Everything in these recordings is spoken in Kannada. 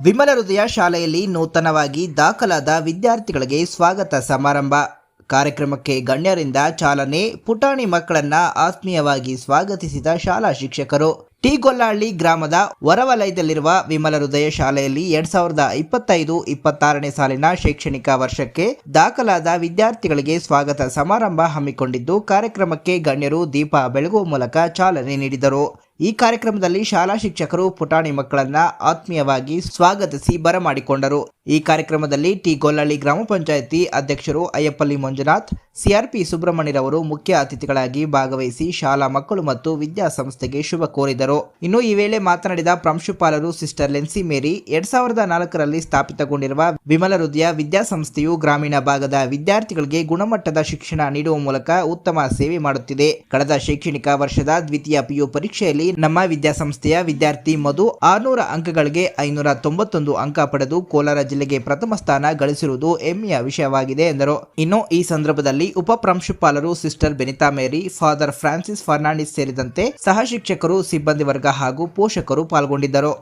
ವಿಮಲ ಹೃದಯ ಶಾಲೆಯಲ್ಲಿ ನೂತನವಾಗಿ ದಾಖಲಾದ ವಿದ್ಯಾರ್ಥಿಗಳಿಗೆ ಸ್ವಾಗತ ಸಮಾರಂಭ. ಕಾರ್ಯಕ್ರಮಕ್ಕೆ ಗಣ್ಯರಿಂದ ಚಾಲನೆ, ಪುಟಾಣಿ ಮಕ್ಕಳನ್ನ ಆತ್ಮೀಯವಾಗಿ ಸ್ವಾಗತಿಸಿದ ಶಾಲಾ ಶಿಕ್ಷಕರು. ಟಿ ಗೊಲ್ಲಹಳ್ಳಿ ಗ್ರಾಮದ ಹೊರವಲಯದಲ್ಲಿರುವ ವಿಮಲ ಹೃದಯ ಶಾಲೆಯಲ್ಲಿ ಎರಡ್ ಸಾವಿರದ ಇಪ್ಪತ್ತೈದು ಇಪ್ಪತ್ತಾರನೇ ಸಾಲಿನ ಶೈಕ್ಷಣಿಕ ವರ್ಷಕ್ಕೆ ದಾಖಲಾದ ವಿದ್ಯಾರ್ಥಿಗಳಿಗೆ ಸ್ವಾಗತ ಸಮಾರಂಭ ಹಮ್ಮಿಕೊಂಡಿದ್ದು, ಕಾರ್ಯಕ್ರಮಕ್ಕೆ ಗಣ್ಯರು ದೀಪ ಬೆಳಗುವ ಮೂಲಕ ಚಾಲನೆ ನೀಡಿದರು. ಈ ಕಾರ್ಯಕ್ರಮದಲ್ಲಿ ಶಾಲಾ ಶಿಕ್ಷಕರು, ಪುಟಾಣಿ ಮಕ್ಕಳನ್ನ ಆತ್ಮೀಯವಾಗಿ ಸ್ವಾಗತಿಸಿ ಬರಮಾಡಿಕೊಂಡರು. ಈ ಕಾರ್ಯಕ್ರಮದಲ್ಲಿ ಟಿ ಗೊಲ್ಲಳ್ಳಿ ಗ್ರಾಮ ಪಂಚಾಯಿತಿ ಅಧ್ಯಕ್ಷರು ಅಯ್ಯಪ್ಪಲ್ಲಿ ಮಂಜುನಾಥ್, ಸಿಆರ್ಪಿ ಸುಬ್ರಹ್ಮಣ್ಯರವರು ಮುಖ್ಯ ಅತಿಥಿಗಳಾಗಿ ಭಾಗವಹಿಸಿ ಶಾಲಾ ಮಕ್ಕಳು ಮತ್ತು ವಿದ್ಯಾಸಂಸ್ಥೆಗೆ ಶುಭ ಕೋರಿದರು. ಇನ್ನು ಈ ವೇಳೆ ಮಾತನಾಡಿದ ಪ್ರಾಂಶುಪಾಲರು ಸಿಸ್ಟರ್ ಲೆನ್ಸಿ ಮೇರಿ, ಎರಡ್ ಸಾವಿರದ ನಾಲ್ಕರಲ್ಲಿ ಸ್ಥಾಪಿತಗೊಂಡಿರುವ ವಿಮಲ ಹೃದಯ ವಿದ್ಯಾಸಂಸ್ಥೆಯು ಗ್ರಾಮೀಣ ಭಾಗದ ವಿದ್ಯಾರ್ಥಿಗಳಿಗೆ ಗುಣಮಟ್ಟದ ಶಿಕ್ಷಣ ನೀಡುವ ಮೂಲಕ ಉತ್ತಮ ಸೇವೆ ಮಾಡುತ್ತಿದೆ. ಕಳೆದ ಶೈಕ್ಷಣಿಕ ವರ್ಷದ ದ್ವಿತೀಯ ಪಿಯು ಪರೀಕ್ಷೆಯಲ್ಲಿ ನಮ್ಮ ವಿದ್ಯಾಸಂಸ್ಥೆಯ ವಿದ್ಯಾರ್ಥಿ ಮಧು ಆರ್ನೂರ ಅಂಕಗಳಿಗೆ ಐನೂರ ತೊಂಬತ್ತೊಂದು ಅಂಕ ಪಡೆದು ಕೋಲಾರ ಜಿಲ್ಲೆಗೆ ಪ್ರಥಮ ಸ್ಥಾನ ಗಳಿಸಿರುವುದು ಹೆಮ್ಮೆಯ ವಿಷಯವಾಗಿದೆ ಎಂದರು. ಇನ್ನು ಈ ಸಂದರ್ಭದಲ್ಲಿ ಉಪ ಪ್ರಾಂಶುಪಾಲರು sister Benita Mary, father Francis Fernandes ಸೇರಿದಂತೆ ಸಹ ಶಿಕ್ಷಕರು ಸಿಬ್ಬಂದಿ ವರ್ಗ ಹಾಗೂ ಪೋಷಕರು ಪಾಲ್ಗೊಂಡಿದ್ದರು.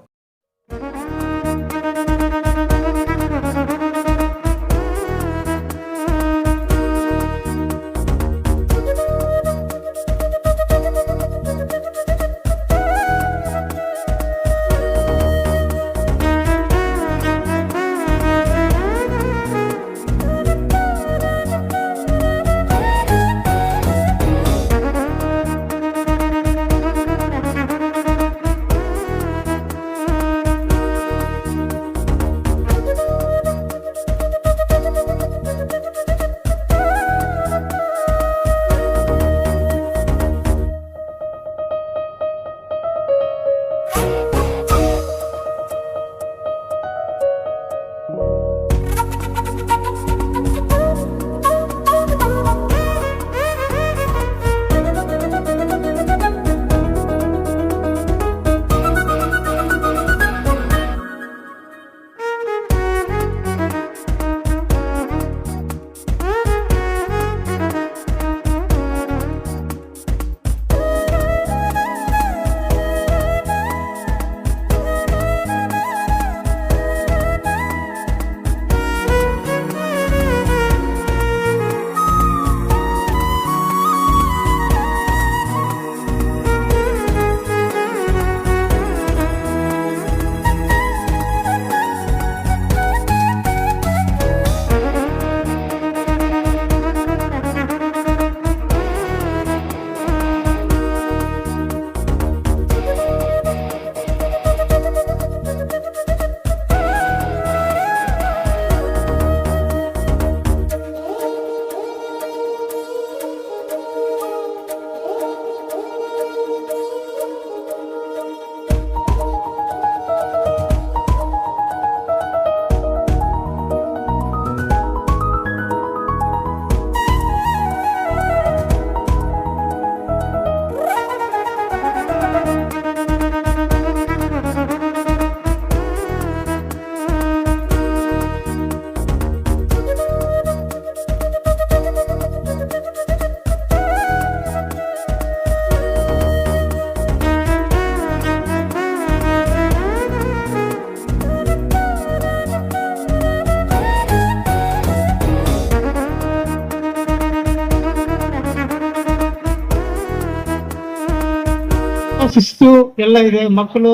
ಶಿಸ್ತು ಎಲ್ಲ ಇದೆ. ಮಕ್ಕಳು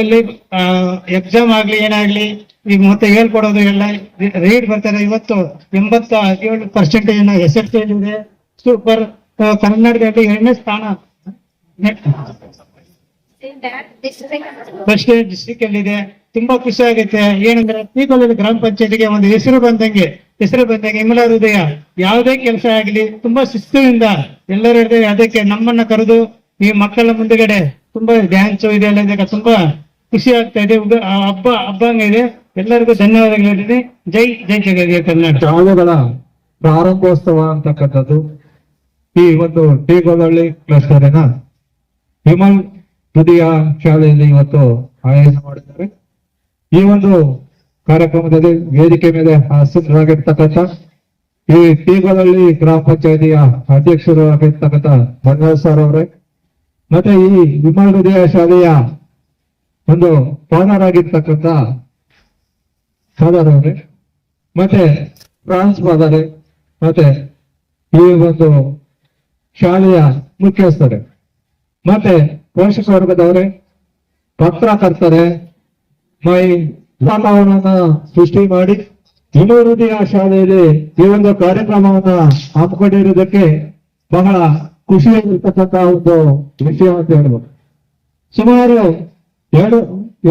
ಎಲ್ಲಿ ಎಕ್ಸಾಮ್ ಆಗ್ಲಿ, ಏನಾಗ್ಲಿ, ಈಗ ಮತ್ತೆ ಹೇಳ್ಕೊಡೋದು ಎಲ್ಲ ರೇಟ್ ಬರ್ತಾರೆ. ಇವತ್ತು ಎಂಬತ್ತ ಏಳು ಪರ್ಸೆಂಟೇಜ್ ಎಸ್ ಎಸ್ ಇದೆ. ಸೂಪರ್ ಕರ್ನಾಟಕದಲ್ಲಿ ಎರಡನೇ ಸ್ಥಾನ. ಫಸ್ಟ್ ಡಿಸ್ಟ್ರಿಕ್ಟ್ ಅಲ್ಲಿ ಇದೆ. ತುಂಬಾ ಖುಷಿ ಆಗುತ್ತೆ. ಏನಂದ್ರೆ ತೀಗೊಲ್ಲದ ಗ್ರಾಮ ಪಂಚಾಯತಿಗೆ ಒಂದು ಹೆಸರು ಬಂದಂಗೆ ಹೆಸರು ಬಂದಂಗೆ ವಿಮಲ ಹೃದಯ. ಯಾವುದೇ ಕೆಲಸ ಆಗ್ಲಿ, ತುಂಬಾ ಶಿಸ್ತಿನಿಂದ ಎಲ್ಲರೂ ಅದಕ್ಕೆ ನಮ್ಮನ್ನ ಕರೆದು ಈ ಮಕ್ಕಳ ಮುಂದೆಗಡೆ ತುಂಬಾ ಡ್ಯಾನ್ಸ್ ಇದೆಲ್ಲ ಇದೆ, ತುಂಬಾ ಖುಷಿ ಆಗ್ತಾ ಇದೆ. ಹಬ್ಬ ಹಬ್ಬ ಇದೆ. ಎಲ್ಲರಿಗೂ ಧನ್ಯವಾದಗಳು ಹೇಳಿದೆ ಜೈ ಜೈ ಜಗದಿಯ ಕರ್ನಾಟಕ. ಶಾಲೆಗಳ ಪ್ರಾರಂಭೋತ್ಸವ ಅಂತಕ್ಕಂಥದ್ದು ಈ ಒಂದು ಟಿ ಗೋದಳ್ಳಿ ಕ್ಲಸ್ಟರಿನ ವಿಮಲ್ ಹೃದಯ ಶಾಲೆಯಲ್ಲಿ ಇವತ್ತು ಆಯೋಜನೆ ಮಾಡಿದ್ದಾರೆ. ಈ ಒಂದು ಕಾರ್ಯಕ್ರಮದಲ್ಲಿ ವೇದಿಕೆ ಮೇಲೆ ಹಾಸನರಾಗಿರ್ತಕ್ಕಂಥ ಈ ಟಿ ಗ್ರಾಮ ಪಂಚಾಯತಿಯ ಅಧ್ಯಕ್ಷರು ಆಗಿರ್ತಕ್ಕಂಥ ಮಂಜುನಾಥ್ ಸರ್ ಅವರೇ ಮತ್ತೆ ಈ ವಿಮಾನ ಹೃದಯ ಶಾಲೆಯ ಒಂದು ಪಾನರ್ ಆಗಿರ್ತಕ್ಕಂಥ ಫಾದರ್ ಅವರೇ ಮತ್ತೆ ಫ್ರಾನ್ಸ್ ಅವರೇ ಮತ್ತೆ ಈ ಒಂದು ಶಾಲೆಯ ಮುಖ್ಯಸ್ಥರೇ, ಮತ್ತೆ ಪೋಷಕ ವರ್ಗದವರೇ, ಪತ್ರಕರ್ತರೆ, ಮೈ ವಾತಾವರಣ ಸೃಷ್ಟಿ ಮಾಡಿ ವಿನೋದಯ ಶಾಲೆಯಲ್ಲಿ ಈ ಒಂದು ಕಾರ್ಯಕ್ರಮವನ್ನ ಹಮ್ಮಿಕೊಂಡಿರುವುದಕ್ಕೆ ಬಹಳ ಖುಷಿಯಾಗಿರ್ತಕ್ಕಂತ ಒಂದು ವಿಷಯ ಅಂತ ಹೇಳ್ಬೋದು. ಸುಮಾರು ಎರಡು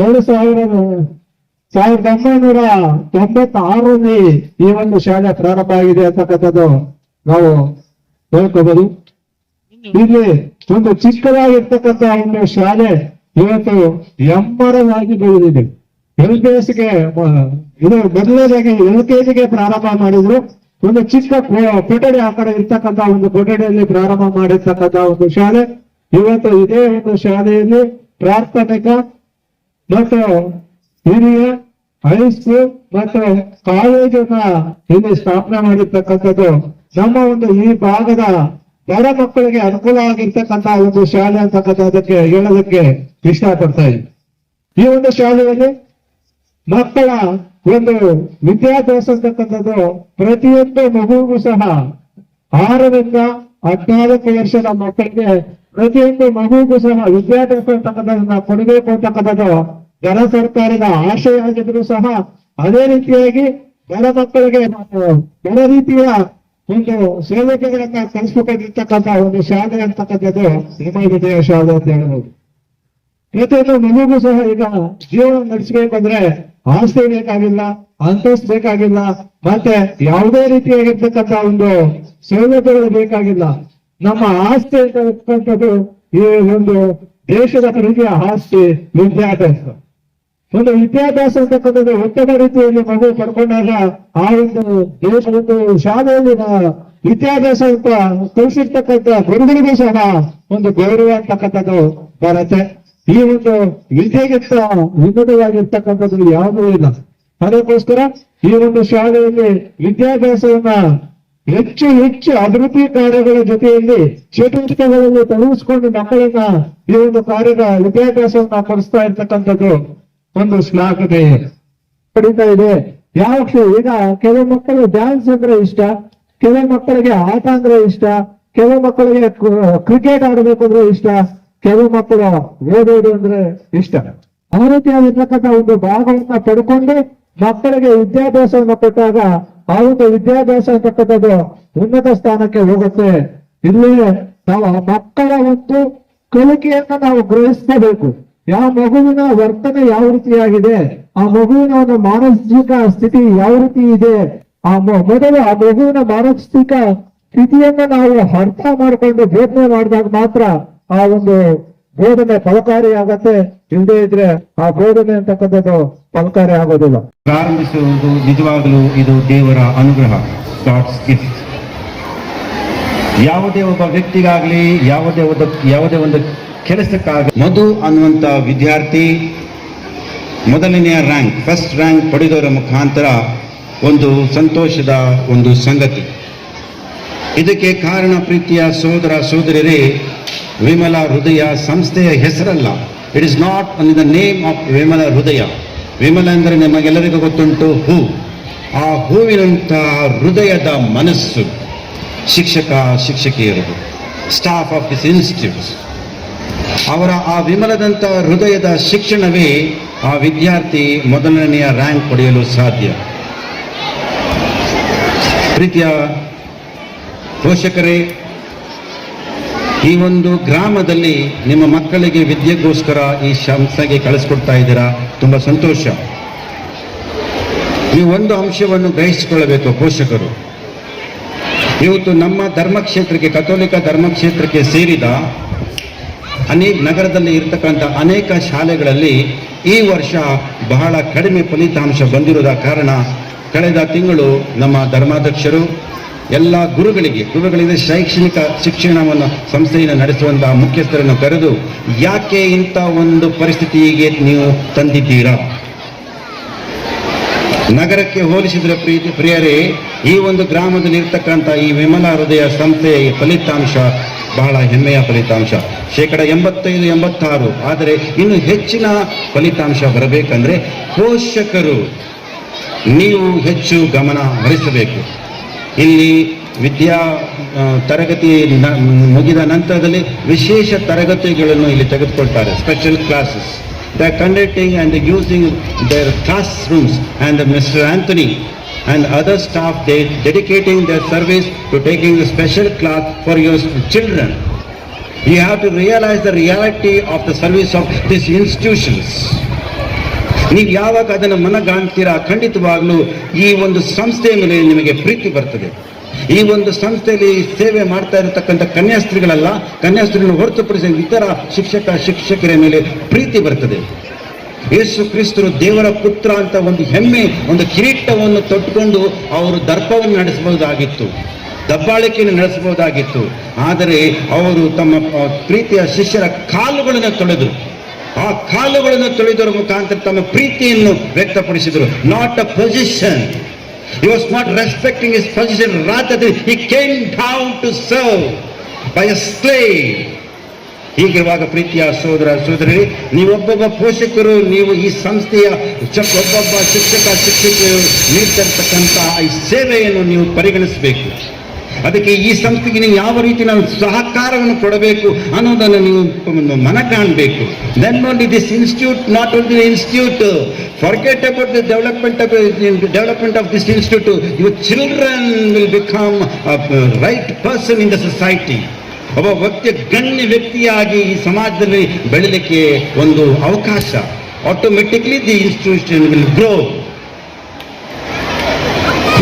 ಎರಡು ಸಾವಿರದ ಸಾವಿರದ ಒಂಬೈನೂರ ತೊಂಬತ್ತಾರರಲ್ಲಿ ಈ ಒಂದು ಶಾಲೆ ಪ್ರಾರಂಭ ಆಗಿದೆ ಅಂತಕ್ಕಂಥದ್ದು ನಾವು ಹೇಳ್ಕೋಬಹುದು ಇಲ್ಲಿ ಒಂದು ಚಿಕ್ಕದಾಗಿರ್ತಕ್ಕಂಥ ಒಂದು ಶಾಲೆ ಇವತ್ತು ಎಮ್ಮರವಾಗಿ ಬೆಳೆದಿದೆ. ಎಲ್ ಪಿ ಎಸ್ಗೆ ಇದು ಮೊದಲನೇದಾಗಿ ಎಲ್ ಕೆ ಜಿಗೆ ಪ್ರಾರಂಭ ಮಾಡಿದ್ರು. ಒಂದು ಚಿಕ್ಕ ಕೊಠಡಿ ಆ ಕಡೆ ಇರ್ತಕ್ಕಂಥ ಒಂದು ಕೊಠಡಿಯಲ್ಲಿ ಪ್ರಾರಂಭ ಮಾಡಿರ್ತಕ್ಕಂಥ ಒಂದು ಶಾಲೆ. ಇವತ್ತು ಇದೇ ಒಂದು ಶಾಲೆಯಲ್ಲಿ ಪ್ರಾಥಮಿಕ ಮತ್ತು ಹಿರಿಯ ಹೈಸ್ಕೂಲ್ ಮತ್ತು ಕಾಲೇಜನ್ನ ಇಲ್ಲಿ ಸ್ಥಾಪನೆ ಮಾಡಿರ್ತಕ್ಕಂಥದ್ದು. ನಮ್ಮ ಒಂದು ಈ ಭಾಗದ ಬಡ ಮಕ್ಕಳಿಗೆ ಅನುಕೂಲ ಆಗಿರ್ತಕ್ಕಂಥ ಒಂದು ಶಾಲೆ ಅಂತಕ್ಕಂಥದಕ್ಕೆ ಹೇಳೋದಕ್ಕೆ ಇಷ್ಟಪಡ್ತಾ ಇದ್ದೀನಿ. ಈ ಒಂದು ಶಾಲೆಯಲ್ಲಿ ಮಕ್ಕಳ ಒಂದು ವಿದ್ಯಾಭ್ಯಾಸ ಅಂತಕ್ಕಂಥದ್ದು ಪ್ರತಿಯೊಂದು ಮಗುವಿಗೂ ಸಹ ಆರರಿಂದ ಹದಿನಾಲ್ಕು ವರ್ಷದ ಮಕ್ಕಳಿಗೆ ಪ್ರತಿಯೊಂದು ಮಗುವಿಗೂ ಸಹ ವಿದ್ಯಾಭ್ಯಾಸ ಅಂತಕ್ಕಂಥದ್ದನ್ನ ಕೊಡಬೇಕು ಅಂತಕ್ಕಂಥದ್ದು ಜನ ಸರ್ಕಾರದ ಆಶಯ ಆಗಿದ್ರು ಸಹ ಅದೇ ರೀತಿಯಾಗಿ ಬಡ ಮಕ್ಕಳಿಗೆ ಬಡ ರೀತಿಯ ಒಂದು ಸೇವಕಗಳನ್ನ ಕಲಿಸ್ಬೇಕಾಗಿರ್ತಕ್ಕಂಥ ಒಂದು ಶಾಲೆ ಅಂತಕ್ಕಂಥದ್ದು ಹಿಮಾಯ ವಿಜಯ ಶಾಲೆ ಅಂತ ಹೇಳ್ಬೋದು. ಪ್ರತಿಯೊಂದು ಮಗುಗೂ ಸಹ ಈಗ ಜೀವನ ನಡೆಸಬೇಕಂದ್ರೆ ಆಸ್ತಿ ಬೇಕಾಗಿಲ್ಲ, ಅಂತಸ್ತು ಬೇಕಾಗಿಲ್ಲ, ಮತ್ತೆ ಯಾವುದೇ ರೀತಿಯಾಗಿರ್ತಕ್ಕಂಥ ಒಂದು ಸೌಲಭ್ಯಗಳು ಬೇಕಾಗಿಲ್ಲ. ನಮ್ಮ ಆಸ್ತಿ ಅಂತಕ್ಕಂಥದ್ದು ಈ ಒಂದು ದೇಶದ ರೀತಿಯ ಆಸ್ತಿ ವಿದ್ಯಾಭ್ಯಾಸ. ಒಂದು ವಿದ್ಯಾಭ್ಯಾಸ ಅಂತಕ್ಕಂಥದ್ದು ಉತ್ತಮ ರೀತಿಯಲ್ಲಿ ಮಗು ಪಡ್ಕೊಂಡಾಗ ಆ ಒಂದು ದೇಶ ಒಂದು ಶಾಲೆಯಲ್ಲಿ ವಿದ್ಯಾಭ್ಯಾಸ ಅಂತ ಕಲಿಸಿರ್ತಕ್ಕಂಥ ಗುರುಗಳಿಗೂ ಸಹ ಒಂದು ಗೌರವ ಅಂತಕ್ಕಂಥದ್ದು ಬರುತ್ತೆ. ಈ ಒಂದು ವಿದ್ಯೆಗಿಂತ ವಿನೋದವಾಗಿರ್ತಕ್ಕಂಥದ್ದು ಯಾವುದೂ ಇಲ್ಲ. ಅದಕ್ಕೋಸ್ಕರ ಈ ಒಂದು ಶಾಲೆಯಲ್ಲಿ ವಿದ್ಯಾಭ್ಯಾಸವನ್ನ ಹೆಚ್ಚು ಹೆಚ್ಚು ಅಭಿವೃದ್ಧಿ ಕಾರ್ಯಗಳ ಜೊತೆಯಲ್ಲಿ ಚಟುವಟಿಕೆಗಳನ್ನು ತೊಡಗಿಸಿಕೊಂಡು ಮಕ್ಕಳನ್ನ ಈ ಒಂದು ಕಾರ್ಯದ ವಿದ್ಯಾಭ್ಯಾಸವನ್ನ ಕೊಡಿಸ್ತಾ ಇರ್ತಕ್ಕಂಥದ್ದು ಒಂದು ಶ್ಲಾಘನೀಯ ಪಡಿತಾ ಇದೆ. ಯಾವ ಈಗ ಕೆಲವು ಮಕ್ಕಳು ಡ್ಯಾನ್ಸ್ ಅಂದ್ರೆ ಇಷ್ಟ, ಕೆಲವು ಮಕ್ಕಳಿಗೆ ಆಟ ಅಂದ್ರೆ ಇಷ್ಟ, ಕೆಲವು ಮಕ್ಕಳಿಗೆ ಕ್ರಿಕೆಟ್ ಆಡಬೇಕು ಅಂದ್ರೆ ಇಷ್ಟ ಕೆಲವು ಮಕ್ಕಳು ಓದೋದು ಅಂದ್ರೆ ಇಷ್ಟ. ಆ ರೀತಿಯಾಗಿರ್ತಕ್ಕಂಥ ಒಂದು ಭಾಗವನ್ನ ಪಡ್ಕೊಂಡು ಮಕ್ಕಳಿಗೆ ವಿದ್ಯಾಭ್ಯಾಸವನ್ನು ಕೊಟ್ಟಾಗ ಆ ಒಂದು ವಿದ್ಯಾಭ್ಯಾಸ ಅಂತಕ್ಕಂಥದ್ದು ಉನ್ನತ ಸ್ಥಾನಕ್ಕೆ ಹೋಗುತ್ತೆ. ಇಲ್ಲಿ ನಾವು ಮಕ್ಕಳ ಒಂದು ಕಲಿಕೆಯನ್ನ ನಾವು ಗ್ರಹಿಸಬೇಕು ಯಾವ ಮಗುವಿನ ವರ್ತನೆ ಯಾವ ರೀತಿಯಾಗಿದೆ, ಆ ಮಗುವಿನ ಒಂದು ಮಾನಸಿಕ ಸ್ಥಿತಿ ಯಾವ ರೀತಿ ಇದೆ, ಆ ಮೊದಲು ಆ ಮಗುವಿನ ಮಾನಸಿಕ ಸ್ಥಿತಿಯನ್ನ ನಾವು ಅರ್ಥ ಮಾಡಿಕೊಂಡು ಬೋಧನೆ ಮಾಡಿದಾಗ ಮಾತ್ರ ಆ ಒಂದು ಬೋಧನೆ ಫಲಕಾರಿ ಆಗತ್ತೆ. ಇಲ್ಲದೆ ಇದ್ರೆ ಆ ಬೋಧನೆ ಅಂತಕ್ಕಂಥದ್ದು ಫಲಕಾರಿ ಆಗೋದಿಲ್ಲ. ಪ್ರಾರಂಭಿಸುವುದು ನಿಜವಾಗಲೂ ಇದು ದೇವರ ಅನುಗ್ರಹ ಯಾವುದೇ ಒಬ್ಬ ವ್ಯಕ್ತಿಗಾಗಲಿ, ಯಾವುದೇ ಒಂದು ಯಾವುದೇ ಒಂದು ಕೆಲಸಕ್ಕಾಗಲಿ, ಮಧು ಅನ್ನುವಂಥ ವಿದ್ಯಾರ್ಥಿ ಮೊದಲನೆಯ ರ್ಯಾಂಕ್ ಫಸ್ಟ್ ರ್ಯಾಂಕ್ ಪಡೆದವರ ಮುಖಾಂತರ ಒಂದು ಸಂತೋಷದ ಒಂದು ಸಂಗತಿ. ಇದಕ್ಕೆ ಕಾರಣ ಪ್ರೀತಿಯ ಸೋದರ ಸೋದರರೇ ವಿಮಲ ಹೃದಯ ಸಂಸ್ಥೆಯ ಹೆಸರಲ್ಲ. It is not an the name of Vimala Hridaya. Vimala ಅಂದರೆ ನಿಮಗೆಲ್ಲರಿಗೂ ಗೊತ್ತುಂಟು ಹೂ. ಆ ಹೂವಿನಂತಹ ಹೃದಯದ ಮನಸ್ಸು ಶಿಕ್ಷಕ ಶಿಕ್ಷಕಿಯರು ಸ್ಟಾಫ್ ಆಫ್ ದಿಸ್ ಇನ್ಸ್ಟಿಟ್ಯೂಟ್ಸ್ ಅವರ ಆ ವಿಮಲದಂಥ ಹೃದಯದ ಶಿಕ್ಷಣವೇ ಆ ವಿದ್ಯಾರ್ಥಿ ಮೊದಲನೆಯ ರ್ಯಾಂಕ್ ಪಡೆಯಲು ಸಾಧ್ಯ. ಪ್ರೀತಿಯ ಪೋಷಕರೇ, ಈ ಒಂದು ಗ್ರಾಮದಲ್ಲಿ ನಿಮ್ಮ ಮಕ್ಕಳಿಗೆ ವಿದ್ಯೆಗೋಸ್ಕರ ಈ ಸಂಸ್ಥೆಗೆ ಕಳಿಸ್ಕೊಡ್ತಾ ಇದ್ದೀರಾ? ತುಂಬ ಸಂತೋಷ. ನೀವು ಒಂದು ಅಂಶವನ್ನು ಗ್ರಹಿಸಿಕೊಳ್ಳಬೇಕು ಪೋಷಕರು. ಇವತ್ತು ನಮ್ಮ ಧರ್ಮಕ್ಷೇತ್ರಕ್ಕೆ, ಕಥೋಲಿಕ ಧರ್ಮಕ್ಷೇತ್ರಕ್ಕೆ ಸೇರಿದ ಅನೇಕ ನಗರದಲ್ಲಿ ಇರತಕ್ಕಂಥ ಅನೇಕ ಶಾಲೆಗಳಲ್ಲಿ ಈ ವರ್ಷ ಬಹಳ ಕಡಿಮೆ ಫಲಿತಾಂಶ ಬಂದಿರೋದ ಕಾರಣ, ಕಳೆದ ತಿಂಗಳು ನಮ್ಮ ಧರ್ಮಾಧ್ಯಕ್ಷರು ಎಲ್ಲ ಗುರುಗಳಿಗೆ ಗುರುಗಳಿಗೆ ಶೈಕ್ಷಣಿಕ ಶಿಕ್ಷಣವನ್ನು ಸಂಸ್ಥೆಯನ್ನು ನಡೆಸುವಂತಹ ಮುಖ್ಯಸ್ಥರನ್ನು ಕರೆದು, ಯಾಕೆ ಇಂಥ ಒಂದು ಪರಿಸ್ಥಿತಿಗೆ ನೀವು ತಂದಿದ್ದೀರಾ? ನಗರಕ್ಕೆ ಹೋಲಿಸಿದರೆ ಪ್ರೀತಿ, ಪ್ರಿಯರೇ, ಈ ಒಂದು ಗ್ರಾಮದಲ್ಲಿ ಇರ್ತಕ್ಕಂಥ ಈ ವಿಮಲ ಹೃದಯ ಸಂಸ್ಥೆಯ ಫಲಿತಾಂಶ ಬಹಳ ಹೆಮ್ಮೆಯ ಫಲಿತಾಂಶ. ಶೇಕಡ ಎಂಬತ್ತೈದು, ಎಂಬತ್ತಾರು, ಆದರೆ ಇನ್ನು ಹೆಚ್ಚಿನ ಫಲಿತಾಂಶ ಬರಬೇಕಂದ್ರೆ ಪೋಷಕರು, ನೀವು ಹೆಚ್ಚು ಗಮನ ಹರಿಸಬೇಕು. ಇಲ್ಲಿ ವಿದ್ಯಾ ತರಗತಿ ಮುಗಿದ ನಂತರದಲ್ಲಿ ವಿಶೇಷ ತರಗತಿಗಳನ್ನು ಇಲ್ಲಿ ತೆಗೆದುಕೊಳ್ತಾರೆ special classes the conducting and using their class rooms and mister Anthony and other staff they dedicating their service to taking the special class for your children you have to realise the reality of the service of this institutions ನೀವು ಯಾವಾಗ ಅದನ್ನು ಮನಗಾಣ್ತೀರಾ ಖಂಡಿತವಾಗ್ಲೂ ಈ ಒಂದು ಸಂಸ್ಥೆಯ ಮೇಲೆ ನಿಮಗೆ ಪ್ರೀತಿ ಬರ್ತದೆ. ಈ ಒಂದು ಸಂಸ್ಥೆಯಲ್ಲಿ ಸೇವೆ ಮಾಡ್ತಾ ಇರತಕ್ಕಂಥ ಕನ್ಯಾಸ್ತ್ರೀಗಳಲ್ಲ, ಕನ್ಯಾಸ್ತ್ರೀಗಳನ್ನು ಹೊರತುಪಡಿಸಿ ಇತರ ಶಿಕ್ಷಕ ಶಿಕ್ಷಕರ ಮೇಲೆ ಪ್ರೀತಿ ಬರ್ತದೆ. ಯೇಸು ಕ್ರಿಸ್ತರು ದೇವರ ಪುತ್ರ ಅಂತ ಒಂದು ಹೆಮ್ಮೆ, ಒಂದು ಕಿರೀಟವನ್ನು ತೊಟ್ಟುಕೊಂಡು ಅವರು ದರ್ಪವನ್ನು ನಡೆಸಬಹುದಾಗಿತ್ತು, ದಬ್ಬಾಳಿಕೆಯನ್ನು ನಡೆಸಬಹುದಾಗಿತ್ತು. ಆದರೆ ಅವರು ತಮ್ಮ ಪ್ರೀತಿಯ ಶಿಷ್ಯರ ಕಾಲುಗಳನ್ನು ತೊಳೆದರು. ಆ ಕಾಲುಗಳನ್ನು ತೊಳೆದರ ಮುಖಾಂತರ ತಮ್ಮ ಪ್ರೀತಿಯನ್ನು ವ್ಯಕ್ತಪಡಿಸಿದರು. Not a position he was not respecting his position. Rather, he came down to serve by a slave. ಹೀಗಿರುವಾಗ ಪ್ರೀತಿಯ ಸೋದರ ಸೋದರಿ ನೀವೊಬ್ಬೊಬ್ಬ ಪೋಷಕರು, ನೀವು ಈ ಸಂಸ್ಥೆಯ ಒಬ್ಬೊಬ್ಬ ಶಿಕ್ಷಕ ಶಿಕ್ಷಕಿಯರು ನೀಡ್ತಿರ್ತಕ್ಕಂಥ ಈ ಸೇವೆಯನ್ನು ನೀವು ಪರಿಗಣಿಸಬೇಕು. ಅದಕ್ಕೆ ಈ ಸಂಸ್ಥೆಗೆ ನೀವು ಯಾವ ರೀತಿ ನಾವು ಸಹಕಾರವನ್ನು ಕೊಡಬೇಕು ಅನ್ನೋದನ್ನು ನೀವು ಮನ ಕಾಣಬೇಕು. Then only this institute not only institute forget about the development of development of this institute your children will become right person in the society ಒಬ್ಬ ವ್ಯಕ್ತಿ, ಗಣ್ಯ ವ್ಯಕ್ತಿಯಾಗಿ ಈ ಸಮಾಜದಲ್ಲಿ ಬೆಳಲಿಕ್ಕೆ ಒಂದು ಅವಕಾಶ. Automatically the institution will grow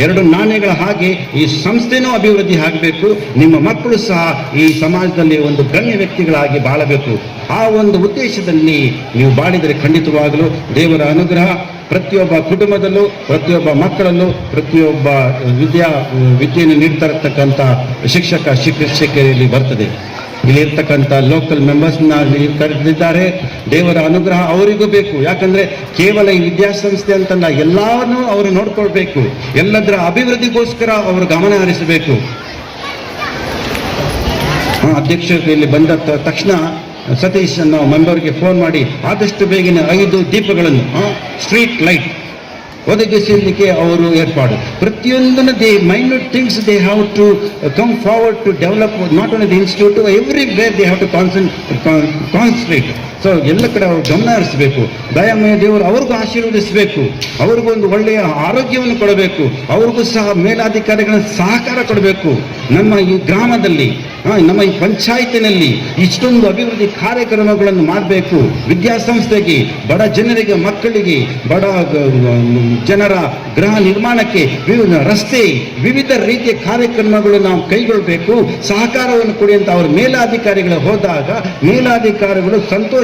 ಎರಡು ನಾಣ್ಯಗಳ ಹಾಗೆ ಈ ಸಂಸ್ಥೆನೂ ಅಭಿವೃದ್ಧಿ ಆಗಬೇಕು, ನಿಮ್ಮ ಮಕ್ಕಳು ಸಹ ಈ ಸಮಾಜದಲ್ಲಿ ಒಂದು ಗಣ್ಯ ವ್ಯಕ್ತಿಗಳಾಗಿ ಬಾಳಬೇಕು. ಆ ಒಂದು ಉದ್ದೇಶದಲ್ಲಿ ನೀವು ಬಾಳಿದರೆ ಖಂಡಿತವಾಗಲು ದೇವರ ಅನುಗ್ರಹ, ಪ್ರತಿಯೊಬ್ಬ ಕುಟುಂಬದಲ್ಲೂ, ಪ್ರತಿಯೊಬ್ಬ ಮಕ್ಕಳಲ್ಲೂ, ಪ್ರತಿಯೊಬ್ಬ ವಿದ್ಯಾ, ವಿದ್ಯೆಯನ್ನು ನೀಡ್ತಾ ಇರತಕ್ಕಂಥ ಶಿಕ್ಷಕ ಶಿಕ್ಷಕಿಯಲ್ಲಿ ಬರ್ತದೆ. ಇಲ್ಲಿರ್ತಕ್ಕಂಥ ಲೋಕಲ್ ಮೆಂಬರ್ಸ್ನ ಕರೆದಿದ್ದಾರೆ. ದೇವರ ಅನುಗ್ರಹ ಅವರಿಗೂ ಬೇಕು. ಯಾಕಂದರೆ ಕೇವಲ ಈ ವಿದ್ಯಾಸಂಸ್ಥೆ ಅಂತಲ್ಲ, ಎಲ್ಲಾನು ಅವರು ನೋಡ್ಕೊಳ್ಬೇಕು. ಎಲ್ಲದರ ಅಭಿವೃದ್ಧಿಗೋಸ್ಕರ ಅವರು ಗಮನ ಹರಿಸಬೇಕು. ಇಲ್ಲಿ ಬಂದ ತಕ್ಷಣ ಸತೀಶ್ ನಾವು ಮೆಂಬರ್ಗೆ ಫೋನ್ ಮಾಡಿ, ಆದಷ್ಟು ಬೇಗನೆ ಐದು ದೀಪಗಳನ್ನು ಸ್ಟ್ರೀಟ್ ಲೈಟ್ ಒದಗಿಸಲಿಕ್ಕೆ ಅವರು ಏರ್ಪಾಡು. ಪ್ರತಿಯೊಂದನ್ನು they minute things they have to come forward to develop not only the institute everywhere they have to ಕಾನ್ಸನ್ concentrate so ಎಲ್ಲ ಕಡೆ ಅವ್ರು ಗಮನ ಹರಿಸಬೇಕು. ದಯಾಮಯ ದೇವರು ಅವ್ರಿಗೂ ಆಶೀರ್ವದಿಸಬೇಕು. ಅವ್ರಿಗೂ ಒಂದು ಒಳ್ಳೆಯ ಆರೋಗ್ಯವನ್ನು ಕೊಡಬೇಕು. ಅವ್ರಿಗೂ ಸಹ ಮೇಲಾಧಿಕಾರಿಗಳ ಸಹಕಾರ ಕೊಡಬೇಕು. ನಮ್ಮ ಈ ಗ್ರಾಮದಲ್ಲಿ ನಮ್ಮ ಈ ಪಂಚಾಯತಿನಲ್ಲಿ ಇಷ್ಟೊಂದು ಅಭಿವೃದ್ಧಿ ಕಾರ್ಯಕ್ರಮಗಳನ್ನು ಮಾಡಬೇಕು. ವಿದ್ಯಾಸಂಸ್ಥೆಗೆ, ಬಡ ಜನರಿಗೆ, ಮಕ್ಕಳಿಗೆ, ಬಡ ಜನರ ಗೃಹ ನಿರ್ಮಾಣಕ್ಕೆ ವಿವಿಧ ರಸ್ತೆ, ವಿವಿಧ ರೀತಿಯ ಕಾರ್ಯಕ್ರಮಗಳು ನಾವು ಕೈಗೊಳ್ಳಬೇಕು ಸಹಕಾರವನ್ನು ಕೊಡಿ ಅಂತ ಅವ್ರ ಮೇಲಾಧಿಕಾರಿಗಳು ಹೋದಾಗ ಮೇಲಾಧಿಕಾರಿಗಳು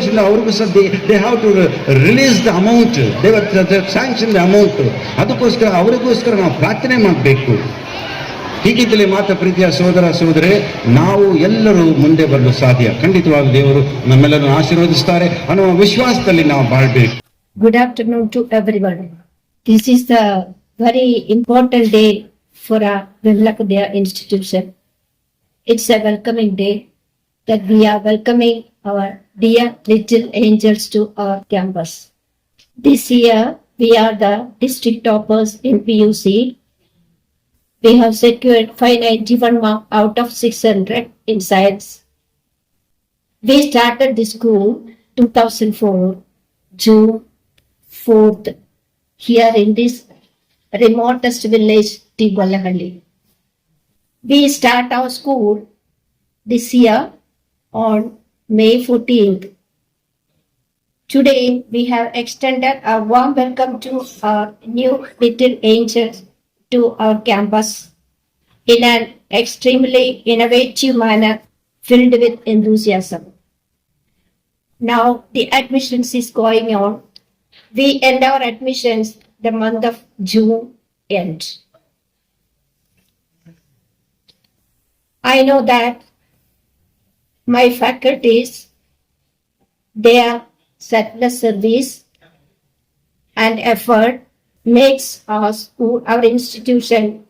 ಸಂತೋಷದಿಂದ ಅವ್ರಿಗೂ ಸಹ they have to release the amount they sanction the amount ಅದಕ್ಕೋಸ್ಕರ ಅವರಿಗೋಸ್ಕರ ನಾವು ಪ್ರಾರ್ಥನೆ ಮಾಡಬೇಕು. ಹೀಗಿದ್ದಲ್ಲಿ ಮಾತ್ರ ಪ್ರೀತಿಯ ಸಹೋದರ ಸೋದರೇ ನಾವು ಎಲ್ಲರೂ ಮುಂದೆ ಬರಲು ಸಾಧ್ಯ. ಖಂಡಿತವಾಗಿ ದೇವರು ನಮ್ಮೆಲ್ಲರನ್ನು ಆಶೀರ್ವದಿಸುತ್ತಾರೆ. ಅನ್ನುವ ವಿಶ್ವಾಸದಲ್ಲಿ ನಾವು ಬಾಳ್ಬೇಕು. Good afternoon to everyone this This is the important day for for our Vimlakadya institution it's a welcoming day that we are welcoming our dear little angels to our campus. This year, we are the district toppers in PUC. We have secured 591 mark out of 600 in science. We started the school 2004, June 4th, here in this remotest village, Tigolahalli. We start our school this year on May 14th. Today, we have extended a warm welcome to our new little angels to our campus in an extremely innovative manner filled with enthusiasm. Now, the admissions is going on we end our admissions the month of June end. I know that my faculties, their selfless service and effort makes our school, our institution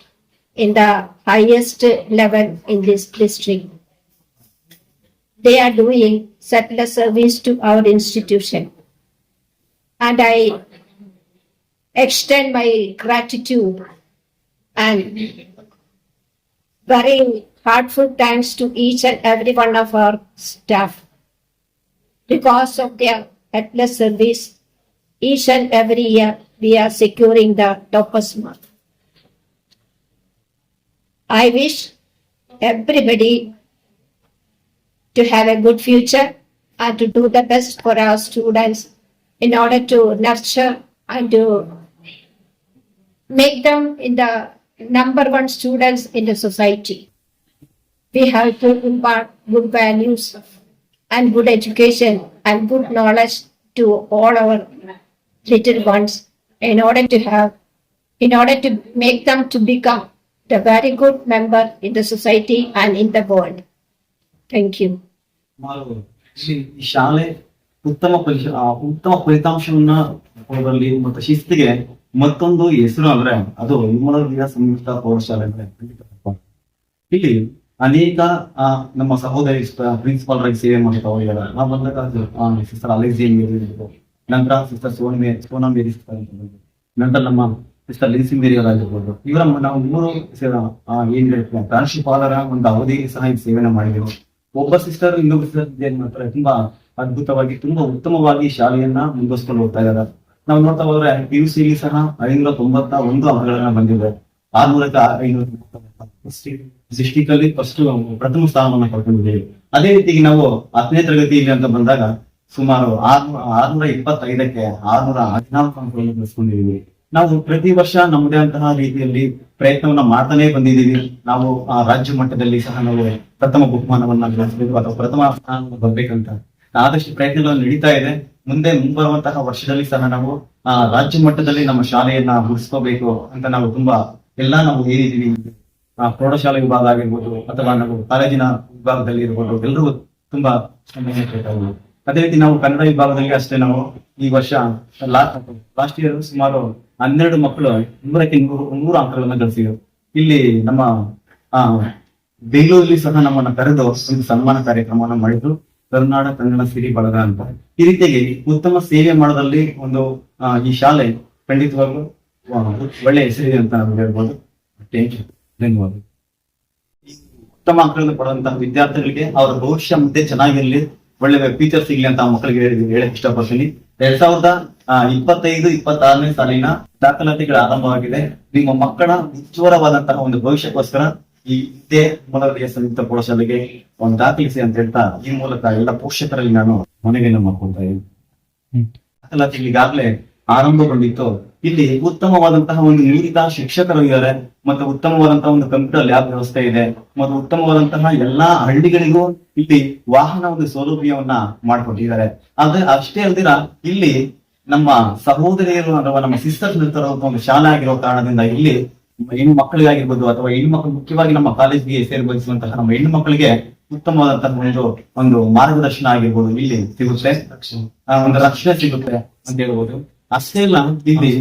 in the highest level in this district. They are doing selfless service to our institution. And I extend my gratitude and very heartfelt thanks to each and every one of our staff. Because of their endless service, each and every year we are securing the topper's mark. I wish everybody to have a good future and to do the best for our students in order to nurture and to make them in the number one students in the society. We have to impart good values and good education and good knowledge to all our little ones in order to have, in order to make them to become the very good member in the society and in the world. Thank you. ಶಾಲೆ ಉತ್ತಮ ಉತ್ತಮ ಫಲಿತಾಂಶವನ್ನ ಕೊಡುವಲ್ಲಿ ಮತ್ತು ಶಿಸ್ತಿಗೆ ಮತ್ತೊಂದು ಹೆಸರು ಅಂದ್ರೆ ಅದು ವಿಮಲ ಸಂಯುಕ್ತ ಪ್ರೌಢಶಾಲೆ ಅಂದ್ರೆ ಇಲ್ಲಿ ಅನೇಕ ನಮ್ಮ ಸಹೋದರಿ ಪ್ರಿನ್ಸಿಪಾಲ್ ಆಗಿ ಸೇವೆ ಮಾಡ್ತಾ ಬಂದಾಗ ಸಿಸ್ಟರ್ ಅಲೆಕ್ಸಿ ಮೇರಿ ಇರ್ಬೋದು. ನಂತರ ಸಿಸ್ಟರ್ ಸೋನ್ ಮೇ ಸೋನಾ ಮೇರಿ. ನಂತರ ನಮ್ಮ ಸಿಸ್ಟರ್ ಲಿನ್ಸಿ ಮೇರಿ ಅವರಾಗಿರ್ಬೋದು ಇವರ ನಾವು ಮೂರು ಆ, ಏನ್ ಹೇಳ್ತೀವಿ ಪ್ರಾಂಶುಪಾಲರ ಒಂದು ಅವಧಿ ಸಹ ಈ ಸೇವೆನ ಮಾಡಿದೆವು ಒಬ್ಬ ಸಿಸ್ಟರ್ ಇನ್ನೊಬ್ಬ ಸಿಸ್ಟರ್ ಏನ್ ಮಾಡ್ತಾರೆ ತುಂಬಾ ಅದ್ಭುತವಾಗಿ ತುಂಬಾ ಉತ್ತಮವಾಗಿ ಶಾಲೆಯನ್ನ ಮುಂದುವರಿಸಿಕೊಂಡು ಹೋಗ್ತಾ ಇದ್ದಾರೆ. ನಾವು ನೋಡ್ತಾ ಹೋದ್ರೆ ಪಿ ಯು ಸಿಲಿ ಸಹ ಐನೂರ ತೊಂಬತ್ತ ಒಂದು ಅಂಕಗಳನ್ನ ಬಂದಿದೆ. ಆರ್ನೂರಕ್ಕೆ ಐನೂರ ಡಿಸ್ಟಿಕ್ ಅಲ್ಲಿ ಫಸ್ಟ್ ಪ್ರಥಮ ಸ್ಥಾನವನ್ನ ಪಡ್ಕೊಂಡಿದ್ದೇವೆ. ಅದೇ ರೀತಿಗೆ ನಾವು ಹತ್ತನೇ ತರಗತಿಯಲ್ಲಿ ಅಂತ ಬಂದಾಗ ಸುಮಾರು ಆರ್ನೂರ ಆರ್ನೂರ ಇಪ್ಪತ್ತೈದಕ್ಕೆ ಆರ್ನೂರ ಹದಿನಾಲ್ಕು ಅಂಕಗಳನ್ನು ನಾವು ಪ್ರತಿ ವರ್ಷ ನಮ್ಮದೇ ಅಂತಹ ರೀತಿಯಲ್ಲಿ ಪ್ರಯತ್ನವನ್ನ ಮಾಡ್ತಾನೆ ಬಂದಿದ್ದೀವಿ. ನಾವು ಆ ರಾಜ್ಯ ಮಟ್ಟದಲ್ಲಿ ಸಹ ನಾವು ಪ್ರಥಮ ಬಹುಮಾನವನ್ನ ಗಳಿಸಬೇಕು ಅಥವಾ ಪ್ರಥಮ ಸ್ಥಾನವನ್ನು ಬರ್ಬೇಕಂತ ಆದಷ್ಟು ಪ್ರಯತ್ನಗಳು ನಡೀತಾ ಇದೆ. ಮುಂದೆ ಮುಂಬರುವಂತಹ ವರ್ಷದಲ್ಲಿ ಸಹ ನಾವು ಆ ರಾಜ್ಯ ಮಟ್ಟದಲ್ಲಿ ನಮ್ಮ ಶಾಲೆಯನ್ನ ಮುಗಿಸ್ಕೋಬೇಕು ಅಂತ ನಾವು ತುಂಬಾ ಎಲ್ಲಾ ನಾವು ಏನಿದೀವಿ ಆ ಪ್ರೌಢಶಾಲೆ ವಿಭಾಗ ಆಗಿರ್ಬೋದು ಅಥವಾ ನಾವು ಕಾಲೇಜಿನ ವಿಭಾಗದಲ್ಲಿ ಇರ್ಬೋದು ಎಲ್ಲರೂ ತುಂಬಾ ಅದೇ ರೀತಿ ನಾವು ಕನ್ನಡ ವಿಭಾಗದಲ್ಲಿ ಅಷ್ಟೇ, ನಾವು ಈ ವರ್ಷ ಲಾಸ್ಟ್ ಇಯರ್ ಸುಮಾರು ಹನ್ನೆರಡು ಮಕ್ಕಳು ನೂರಕ್ಕೆ ನೂರು ನೂರು ಅಂಕಗಳನ್ನ ಗಳಿಸಿದ್ರು. ಇಲ್ಲಿ ನಮ್ಮ ಬೆಂಗಳೂರಲ್ಲಿ ಸಹ ನಮ್ಮನ್ನ ಕರೆದು ಒಂದು ಸನ್ಮಾನ ಕಾರ್ಯಕ್ರಮವನ್ನು ಮಾಡಿದ್ರು. ಕರ್ನಾಟಕ ಕನ್ನಡ ಸಿರಿ ಬಳಗ ಅಂತ. ಈ ರೀತಿಯಾಗಿ ಉತ್ತಮ ಸೇವೆ ಮಾಡೋದ್ರಲ್ಲಿ ಒಂದು ಈ ಶಾಲೆ ಖಂಡಿತವಾಗ್ಲೂ ಒಳ್ಳೆ ಹೆಸರಿದೆ ಅಂತ ನಾವು ಹೇಳ್ಬೋದು. ಥ್ಯಾಂಕ್ ಯು ಧನ್ಯವಾದ ಉತ್ತಮ ಅಂಕಗಳನ್ನು ಪಡೆದಂತಹ ವಿದ್ಯಾರ್ಥಿಗಳಿಗೆ ಅವರ ಭವಿಷ್ಯ ಮುಂದೆ ಚೆನ್ನಾಗಿರಲಿ ಒಳ್ಳೆ ಫ್ಯೂಚರ್ ಸಿಗಲಿ ಅಂತ ಮಕ್ಕಳಿಗೆ ಹೇಳಿ- ಹೇಳಕ್ ಇಷ್ಟಪಡ್ತೀನಿ. ಎರಡ್ ಸಾವಿರದ ಇಪ್ಪತ್ತೈದು ಇಪ್ಪತ್ತಾರನೇ ಸಾಲಿನ ದಾಖಲಾತಿಗಳು ಆರಂಭವಾಗಿದೆ. ನಿಮ್ಮ ಮಕ್ಕಳ ಉಜ್ವಲವಾದಂತಹ ಒಂದು ಭವಿಷ್ಯಕ್ಕೋಸ್ಕರ ಈ ಇದೇ ಮೂಲಗಳಿಗೆ ಸಂಯುಕ್ತ ಪ್ರೌಢಶಾಲೆಗೆ ಒಂದು ದಾಖಲಿಸಿ ಅಂತ ಹೇಳ್ತಾ ಈ ಮೂಲಕ ಎಲ್ಲ ಪೋಷಕರಲ್ಲಿ ನಾನು ಮನವಿಯನ್ನು ಮಾಡ್ಕೊಳ್ತಾ ಇದ್ದೀನಿ. ದಾಖಲಾತಿಗಳು ಈಗಾಗಲೇ ಆರಂಭಗೊಂಡಿತ್ತು. ಇಲ್ಲಿ ಉತ್ತಮವಾದಂತಹ ಒಂದು ನುರಿತ ಶಿಕ್ಷಕರು ಇದ್ದಾರೆ, ಮತ್ತು ಉತ್ತಮವಾದಂತಹ ಒಂದು ಕಂಪ್ಯೂಟರ್ ಲ್ಯಾಬ್ ವ್ಯವಸ್ಥೆ ಇದೆ, ಮತ್ತು ಉತ್ತಮವಾದಂತಹ ಎಲ್ಲಾ ಹಳ್ಳಿಗಳಿಗೂ ಇಲ್ಲಿ ವಾಹನ ಒಂದು ಸೌಲಭ್ಯವನ್ನ ಮಾಡಿಕೊಟ್ಟಿದ್ದಾರೆ. ಆದ್ರೆ ಅಷ್ಟೇ ಅಲ್ದಿರ, ಇಲ್ಲಿ ನಮ್ಮ ಸಹೋದರಿಯರು ಅಥವಾ ನಮ್ಮ ಸಿಸ್ಟರ್ಸ್ ಇರ್ತಾರೋ ಒಂದು ಶಾಲೆ ಆಗಿರೋ ಕಾರಣದಿಂದ ಇಲ್ಲಿ ಹೆಣ್ಣು ಮಕ್ಕಳಿಗಾಗಿರ್ಬೋದು ಅಥವಾ ಹೆಣ್ಣು ಮಕ್ಕಳು ಮುಖ್ಯವಾಗಿ ನಮ್ಮ ಕಾಲೇಜ್ಗೆ ಸೇರ್ಪಡಿಸುವಂತಹ ನಮ್ಮ ಹೆಣ್ಣು ಮಕ್ಕಳಿಗೆ ಉತ್ತಮವಾದಂತಹ ಒಂದು ಒಂದು ಮಾರ್ಗದರ್ಶನ ಆಗಿರ್ಬೋದು. ಇಲ್ಲಿ ಸಿಗುತ್ತೆ. ಒಂದು ರಕ್ಷಣೆ ಸಿಗುತ್ತೆ ಅಂತ ಹೇಳ್ಬೋದು. ಅಷ್ಟೇ ಅಲ್ಲ, ಇಲ್ಲಿ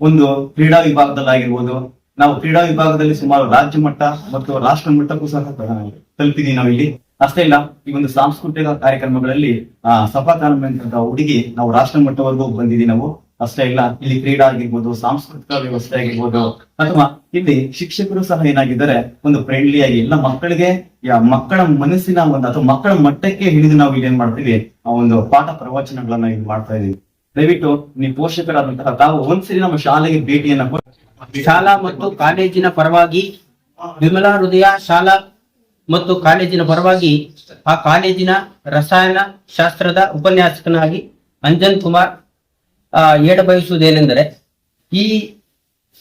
ಒಂದು ಕ್ರೀಡಾ ವಿಭಾಗದಲ್ಲಾಗಿರ್ಬೋದು, ನಾವು ಕ್ರೀಡಾ ವಿಭಾಗದಲ್ಲಿ ಸುಮಾರು ರಾಜ್ಯ ಮಟ್ಟ ಮತ್ತು ರಾಷ್ಟ್ರ ಮಟ್ಟಕ್ಕೂ ಸಹ ತಲುಪಿದೀವಿ ನಾವು ಇಲ್ಲಿ. ಅಷ್ಟೇ ಇಲ್ಲ ಈ ಒಂದು ಸಾಂಸ್ಕೃತಿಕ ಕಾರ್ಯಕ್ರಮಗಳಲ್ಲಿ, ಆ ಸಫಾ ಕಾನ್ವೆಂಟ್ ಹುಡುಗಿ ನಾವು ರಾಷ್ಟ್ರ ಮಟ್ಟವರೆಗೂ ಬಂದಿದ್ದೀವಿ ನಾವು. ಅಷ್ಟೇ ಇಲ್ಲ ಇಲ್ಲಿ ಕ್ರೀಡಾ ಆಗಿರ್ಬೋದು, ಸಾಂಸ್ಕೃತಿಕ ವ್ಯವಸ್ಥೆ ಆಗಿರ್ಬೋದು, ಅಥವಾ ಇಲ್ಲಿ ಶಿಕ್ಷಕರು ಸಹ ಏನಾಗಿದ್ದಾರೆ, ಒಂದು ಫ್ರೆಂಡ್ಲಿ ಆಗಿ ಎಲ್ಲ ಮಕ್ಕಳಿಗೆ ಮಕ್ಕಳ ಮನಸ್ಸಿನ ಒಂದು, ಅಥವಾ ಮಕ್ಕಳ ಮಟ್ಟಕ್ಕೆ ಹಿಡಿದು ನಾವು ಇಲ್ಲಿ ಏನ್ ಮಾಡ್ತೀವಿ, ಆ ಒಂದು ಪಾಠ ಪ್ರವಚನಗಳನ್ನ ಇಲ್ಲಿ ಮಾಡ್ತಾ ಇದೀವಿ. ದಯವಿಟ್ಟು ನಿಮ್ಮ ಪೋಷಕರಾದಂತಹ ತಾವು ಒಂದ್ಸರಿ ನಮ್ಮ ಶಾಲೆಗೆ ಭೇಟಿಯನ್ನ ಶಾಲಾ ಮತ್ತು ಕಾಲೇಜಿನ ಪರವಾಗಿ ವಿಮಲಾ ಹೃದಯ ಶಾಲಾ ಮತ್ತು ಕಾಲೇಜಿನ ಪರವಾಗಿ ಆ ಕಾಲೇಜಿನ ರಸಾಯನ ಶಾಸ್ತ್ರದ ಉಪನ್ಯಾಸಕನಾಗಿ ಅಂಜನ್ ಕುಮಾರ್ ಆ, ಹೇಳಬಯಸುವುದೇನೆಂದರೆ ಈ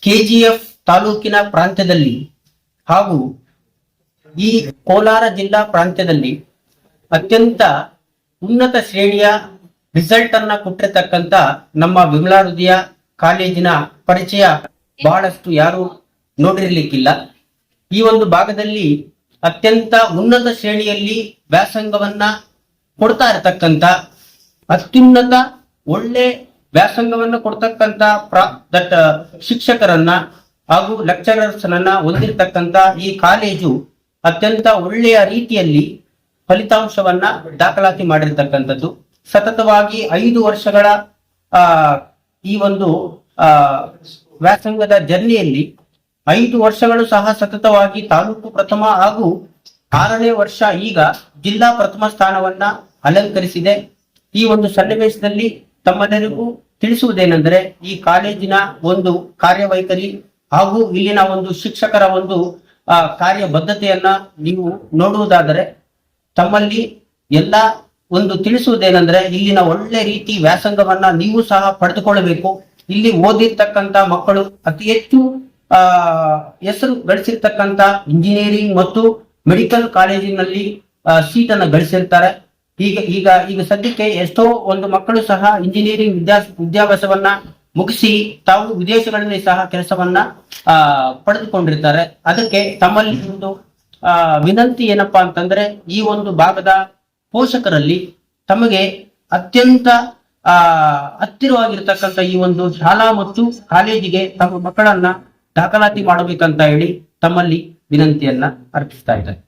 ಕೆಜಿಎಫ್ ತಾಲೂಕಿನ ಪ್ರಾಂತ್ಯದಲ್ಲಿ ಹಾಗೂ ಈ ಕೋಲಾರ ಜಿಲ್ಲಾ ಪ್ರಾಂತ್ಯದಲ್ಲಿ ಅತ್ಯಂತ ಉನ್ನತ ಶ್ರೇಣಿಯ ರಿಸಲ್ಟ್ ಅನ್ನ ಕೊಟ್ಟಿರ್ತಕ್ಕಂತ ನಮ್ಮ ವಿಮಲಾ ಹೃದಯ ಕಾಲೇಜಿನ ಪರಿಚಯ ಬಹಳಷ್ಟು ಯಾರು ನೋಡಿರ್ಲಿಕ್ಕಿಲ್ಲ. ಈ ಒಂದು ಭಾಗದಲ್ಲಿ ಅತ್ಯಂತ ಉನ್ನತ ಶ್ರೇಣಿಯಲ್ಲಿ ವ್ಯಾಸಂಗವನ್ನ ಕೊಡ್ತಾ ಇರತಕ್ಕಂತ ಅತ್ಯುನ್ನತ ಒಳ್ಳೆ ವ್ಯಾಸಂಗವನ್ನ ಕೊಡ್ತಕ್ಕಂತ ದಟ್ ಶಿಕ್ಷಕರನ್ನ ಹಾಗೂ ಲೆಕ್ಚರರ್ಸ್ ನನ್ನ ಹೊಂದಿರತಕ್ಕಂತ ಈ ಕಾಲೇಜು ಅತ್ಯಂತ ಒಳ್ಳೆಯ ರೀತಿಯಲ್ಲಿ ಫಲಿತಾಂಶವನ್ನ ದಾಖಲಾತಿ ಮಾಡಿರ್ತಕ್ಕಂಥದ್ದು. ಸತತವಾಗಿ ಐದು ವರ್ಷಗಳ ಈ ಒಂದು ವ್ಯಾಸಂಗದ ಜರ್ನಿಯಲ್ಲಿ ಐದು ವರ್ಷಗಳು ಸಹ ಸತತವಾಗಿ ತಾಲೂಕು ಪ್ರಥಮ ಹಾಗೂ ಆರನೇ ವರ್ಷ ಈಗ ಜಿಲ್ಲಾ ಪ್ರಥಮ ಸ್ಥಾನವನ್ನ ಅಲಂಕರಿಸಿದೆ. ಈ ಒಂದು ಸನ್ನಿವೇಶದಲ್ಲಿ ತಮ್ಮೆಲ್ಲರಿಗೂ ತಿಳಿಸುವುದೇನೆಂದರೆ, ಈ ಕಾಲೇಜಿನ ಒಂದು ಕಾರ್ಯವೈಖರಿ ಹಾಗೂ ಇಲ್ಲಿನ ಒಂದು ಶಿಕ್ಷಕರ ಒಂದು ಕಾರ್ಯಬದ್ಧತೆಯನ್ನ ನೀವು ನೋಡುವುದಾದರೆ, ತಮ್ಮಲ್ಲಿ ಎಲ್ಲ ಒಂದು ತಿಳಿಸುವುದೇನೆಂದ್ರೆ, ಇಲ್ಲಿನ ಒಳ್ಳೆ ರೀತಿ ವ್ಯಾಸಂಗವನ್ನ ನೀವು ಸಹ ಪಡೆದುಕೊಳ್ಳಬೇಕು. ಇಲ್ಲಿ ಓದಿರ್ತಕ್ಕಂತ ಮಕ್ಕಳು ಅತಿ ಹೆಚ್ಚು, ಆ, ಹೆಸರು ಗಳಿಸಿರ್ತಕ್ಕಂತ ಇಂಜಿನಿಯರಿಂಗ್ ಮತ್ತು ಮೆಡಿಕಲ್ ಕಾಲೇಜಿನಲ್ಲಿ ಸೀಟ್ ಅನ್ನು ಗಳಿಸಿರ್ತಾರೆ. ಈಗ ಈಗ ಈಗ ಸದ್ಯಕ್ಕೆ ಎಷ್ಟೋ ಒಂದು ಮಕ್ಕಳು ಸಹ ಇಂಜಿನಿಯರಿಂಗ್ ವಿದ್ಯಾ, ವಿದ್ಯಾಭ್ಯಾಸವನ್ನ ಮುಗಿಸಿ ತಾವು ವಿದೇಶಗಳಲ್ಲಿ ಸಹ ಕೆಲಸವನ್ನ, ಆ, ಪಡೆದುಕೊಂಡಿರ್ತಾರೆ. ಅದಕ್ಕೆ ತಮ್ಮಲ್ಲಿ ಒಂದು ವಿನಂತಿ ಏನಪ್ಪಾ ಅಂತಂದ್ರೆ, ಈ ಒಂದು ಭಾಗದ ಪೋಷಕರಲ್ಲಿ ತಮಗೆ ಅತ್ಯಂತ, ಆ, ಹತ್ತಿರವಾಗಿರ್ತಕ್ಕಂಥ ಈ ಒಂದು ಶಾಲಾ ಮತ್ತು ಕಾಲೇಜಿಗೆ ತಮ್ಮ ಮಕ್ಕಳನ್ನ ದಾಖಲಾತಿ ಮಾಡಬೇಕಂತ ಹೇಳಿ ತಮ್ಮಲ್ಲಿ ವಿನಂತಿಯನ್ನ ಅರ್ಪಿಸ್ತಾ ಇದ್ದಾರೆ